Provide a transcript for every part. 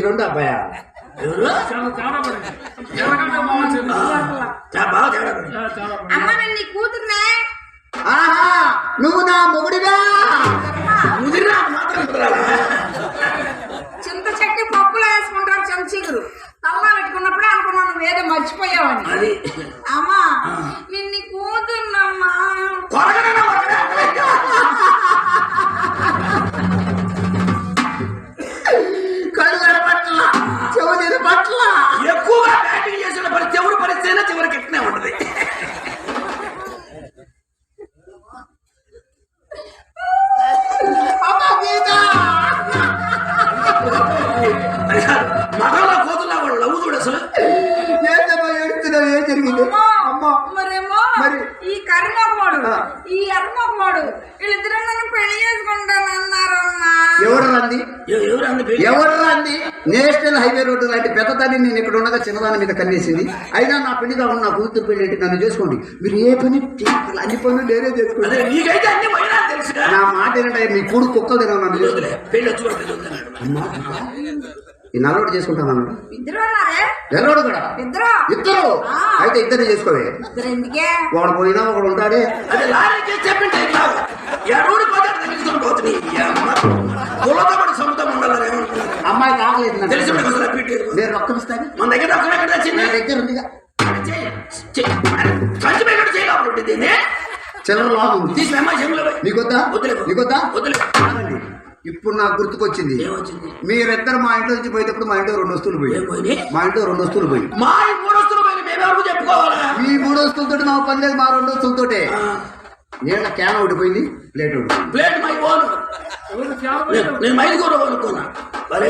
రెండు అబ్బాయా? నువ్వు నా మొగుడివా? చింత చెట్టు పప్పులో వేసుకుంటారు చెంచీగురు. తల్లా పెట్టుకున్నప్పుడే అనుకున్నాను ఏదో మర్చిపోయావని. అది. అమ్మా ఎవరు అంది? ఎవరు రంది నేషనల్ హైవే రోడ్డు లాంటి పెద్ద తల్లి నేను ఇక్కడ ఉండగా చిన్నదాని మీద కన్నేసింది. అయినా నా పెళ్ళి కాకుండా నా కూతురు పెళ్ళి ఏంటి? నన్ను చేసుకోండి. మీరు ఏ పని. అన్ని పనులు నేనే అదే చేసుకోండి నా మాట ఏంటంటే మీ కూడు కుక్కలు తినవు నన్ను. అమ్మా ఈ నల్లోడు చేసుకుంటాను ఎల్లోడు కూడా? ఇద్దరు. అయితే ఇద్దరు చేసుకోవే. ఇద్దరు ఎందుకే? వాడు పోయినా ఒకడు ఉంటాడే. అది లారీ చేసి చెప్పింటే ఇట్లా ఎరువుడు పోతే తెలుసుకొని పోతుంది. ఈ అమ్మ కులతో కూడా సొంతం ఉండాలని ఏమనుకున్నారు? అమ్మాయికి ఆగలేదు నాకు. తెలిసి రొక్కం ఇస్తాను. మన దగ్గర పెట్టి చిల్లర లాభం తీసి అమ్మాయి చెవులో. నీకొద్దా? వదిలే. నీకొద్దా? వదిలే. ఇప్పుడు నాకు గుర్తుకొచ్చింది. ఏమొచ్చింది? మీరిద్దరు మా ఇంట్లో నుంచి పోయేటప్పుడు మా ఇంట్లో రెండు వస్తువులు పోయి? మా ఇంట్లో రెండు వస్తువులు పోయి మా ఈ మూడు వస్తువులు పోయి మేము ఎవరికి చెప్పుకోవాలా? మీ మూడు వస్తువులతో నా పని లేదు మా రెండు వస్తువులతోటే ఆ, నీళ్ళ క్యాన్ ఒకటి పోయింది ప్లేట్ ఒకటి పోయింది. ప్లేట్ మై ఓన్ నేను- నేను మైలు కూర కొనుక్కున్నా. భలే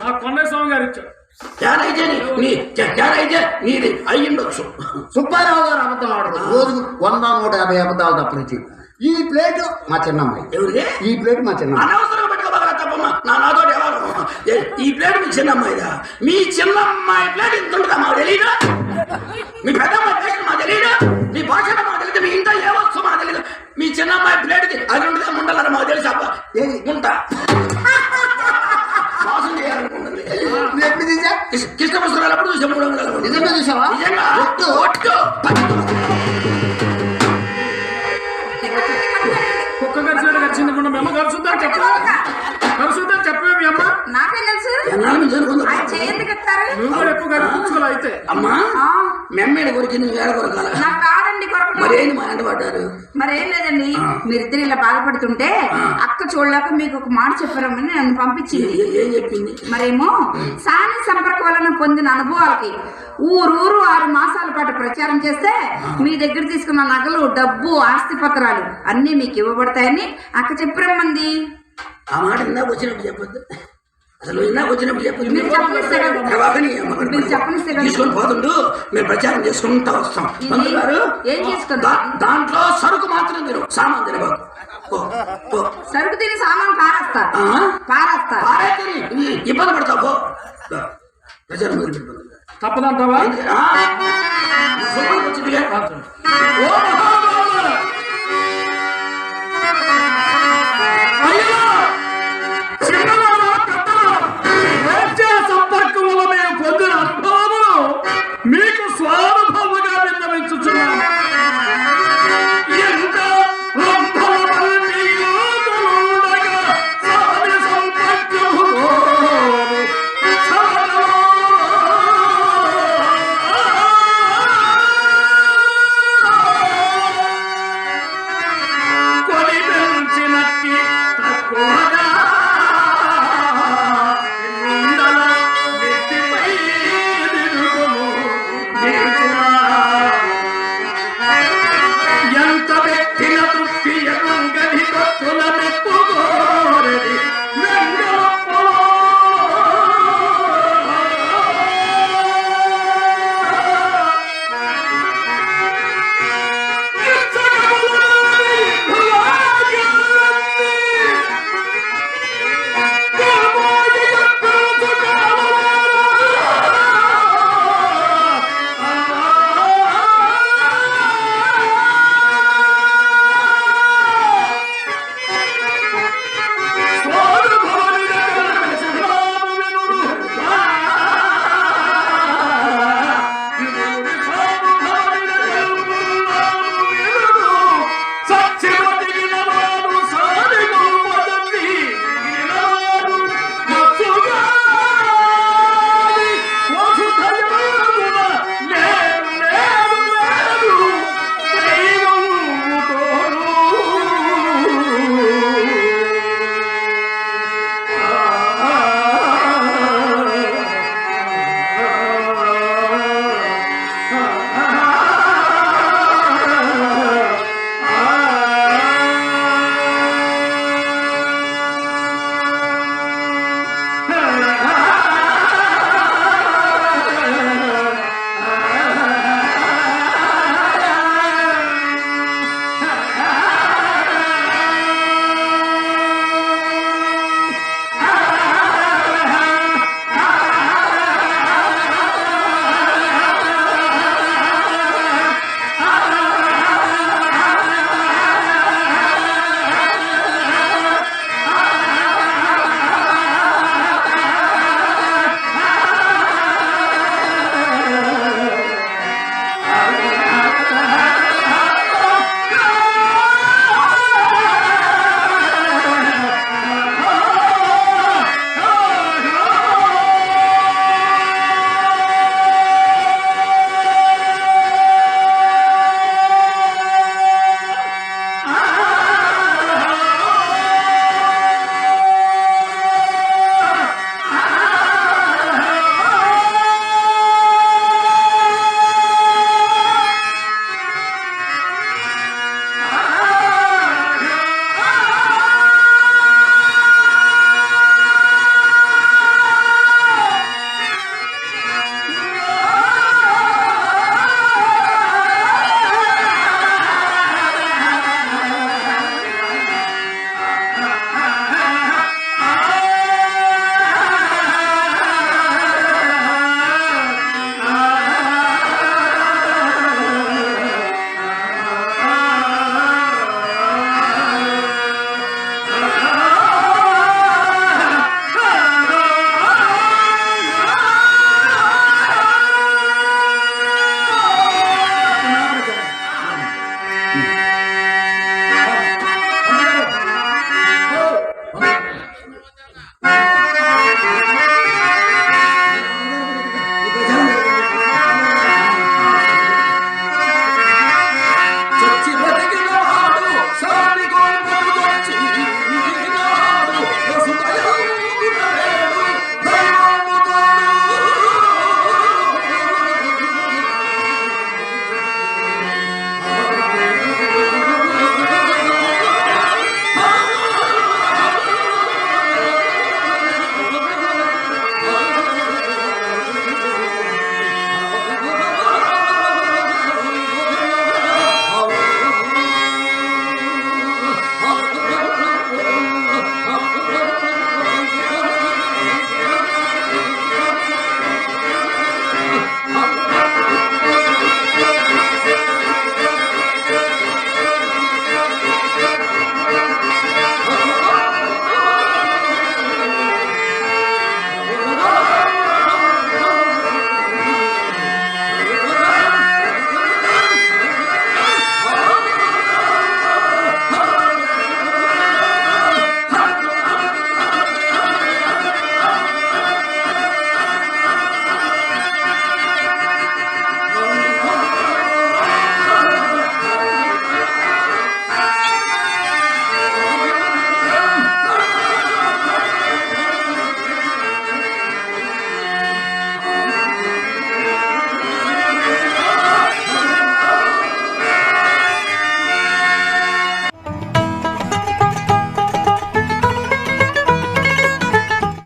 మా కొండయ్య స్వామి గారు ఇచ్చారు. క్యాన్ అయితే నీ- క్యాన్ అయితే నీది అయ్యిండొచ్చు. సుబ్బారావు గారు అబద్ధం ఆడదు రోజుకు వంద నూట యాభై అబద్ధాలు తప్పనిచ్చి ఈ ప్లేట్ మా చిన్నమ్మాయి. ఈ ప్లేట్ మా చిన్నమ్మాయి. అనవసరంగా పెట్టుకోబాగా తప్పమ్మా నా నాతో ఎవరు? ఏ- ఈ ప్లేట్ మీ చిన్న అమ్మాయిదా మీ చిన్న అమ్మాయి ప్లేట్ ఇంత ఉంటుందా మాకు తెలియదు మీ ప్లేట్ మాకు తెలియదు మీ భాష మాకు తెలియదు మీ ఇంట్లో ఏ వస్తువు మాకు తెలియదు మీ చిన్న అమ్మాయి ప్లేట్కి అది ఉంటుందా ఉండాలని మాకు తెలుసు అబ్బా? ఏది? ఉంటా మోసం చేయాలనుకుంటుంది. నువ్వు ఎప్పుడు తీసా? కృష్ణ- కృష్ణ పుస్తకాలు అప్పుడు చూసే మూడు వందలు నిజంగా చూసావా? నిజంగా? ఒట్టు. ఒట్టు. అనుకున్నాం గడిచింది మొన్న మేము కలుసుద్దాం చెప్పా కలుసుద్దాం చెప్పే మీ అమ్మ. నాకేం తెలుసు? ఇస్తారు నువ్వు కూడా అయితే. అమ్మా ఆ, మెమ్మేడ కొరికి నువ్వు ఏడ కొరకాల నాకు కాదండి కొరకు మా పడ్డారు? మరేం లేదండి మీరిద్దరు ఇలా బాధపడుతుంటే అక్క చూడలేక మీకు ఒక మాట చెప్పారమని నన్ను పంపించింది. ఏ- ఏం చెప్పింది? మరేమో సాని సంపర్క వలన పొందిన అనుభవాలకి ఊరూరు ఆరు మాసాల పాటు ప్రచారం చేస్తే మీ దగ్గర తీసుకున్న నగలు డబ్బు ఆస్తి పత్రాలు అన్నీ మీకు ఇవ్వబడతాయని అక్క చెప్పరమ్మంది. ఆ మాట ఇందాక వచ్చినప్పుడు చెప్పొద్దు. అసలు ఇందాక వచ్చినప్పుడు మీరు మీరు. తీసుకొని పోతుండు. మేము ప్రచారం చేసుకుంటా వస్తాం. గారు దాంట్లో సరుకు మాత్రం తిరు సామాన్ తినబాకు. సరుకు తిని సామాన్ పారేస్తా ఆ? పారేస్తా పారే తిని నీ ఇబ్బంది పడతావు పో. ప్రచారం మొదలు తప్పదంటావా? వచ్చిందిగా.